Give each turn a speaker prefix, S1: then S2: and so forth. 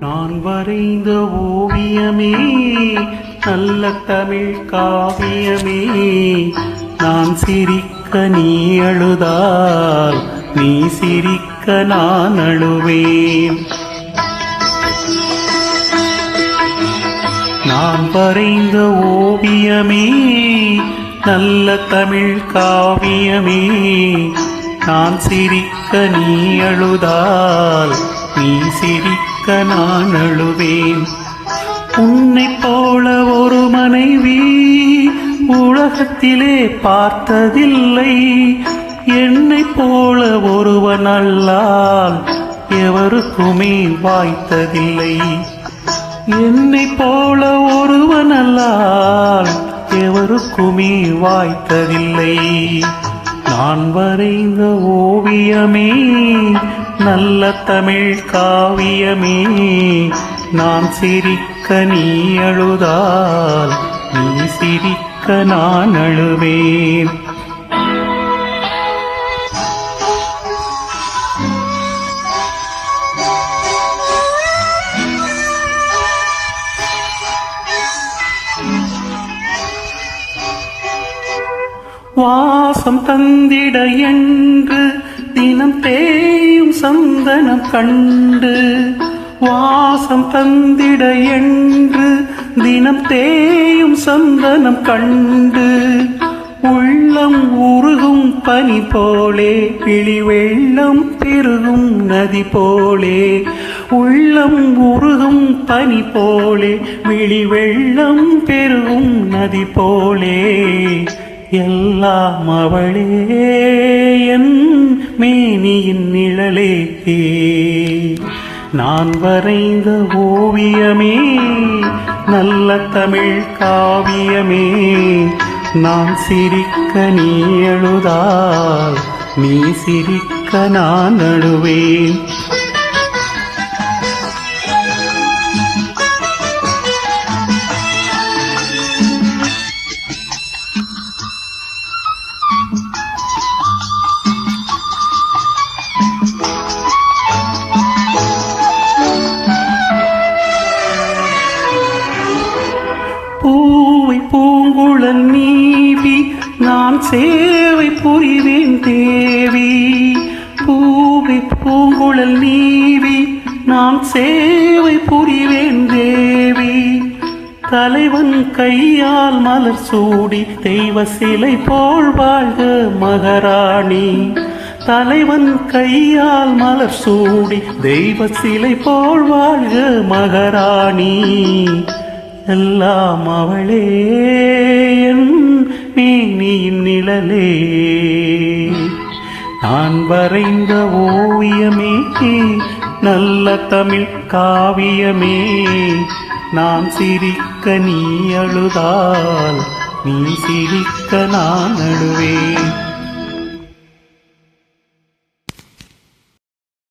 S1: நான் வரைந்த ஓவியமே நல்ல தமிழ் காவியமே. நான் சிரிக்க நீ அழுதால் நீ சிரிக்க நான் அழுவேன். நான் வரைந்த ஓவியமே நல்ல தமிழ் காவியமே. நான் சிரிக்க நீ அழுதால் நீ சிரிக்க நான் அழுவேன். உன்னை போல ஒரு மனைவி உலகத்திலே பார்த்ததில்லை. என்னை போல ஒருவன் அல்லால் எவருக்குமே வாய்த்ததில்லை. என்னை போல ஒருவன் அல்லால் எவருக்குமே வாய்த்ததில்லை. நான் வரைந்த ஓவியமே நல்ல தமிழ் காவியமே நான் சிரிக்க நீ அழுதால் நீ சிரிக்க நான் அழுவேன். வாசம் தந்திட என்று தினம் தேய் சந்தனம் கண்டு வாசம் தந்திட என்று தினம் தேயும் சந்தனம் கண்டு உள்ளம் உருகும் பனி போலே விழி வெள்ளம் பெருகும் நதி போலே உள்ளம் உருகும் பனி போலே விழி வெள்ளம் பெருகும் நதி போலே. எல்லாம் அவளே என் மேனியின் நிழலே. நான் வரைந்த ஓவியமே நல்ல தமிழ் காவியமே. நான் சிரிக்க நீ எழுதால் நீ சிரிக்க நான் அழுவேன் அதன் நீவி நான் சேவை புரிவேன் தேவி. பூவை பூங்குழல் நீவி நான் சேவை புரிவேன் தேவி. தலைவன் கையால் மலர் சூடி தெய்வ சிலை போல் வாழ்க மகாராணி. தலைவன் கையால் மலர் சூடி தெய்வ சிலை போல் வாழ்க மகாராணி. எல்லாம் அவளே. என் நிழலே. நான் வரைந்த ஓவியமே நல்ல தமிழ் காவியமே. நான் சிரிக்க நீ அழுதால் நீ சிரிக்க நான் அழுவேன்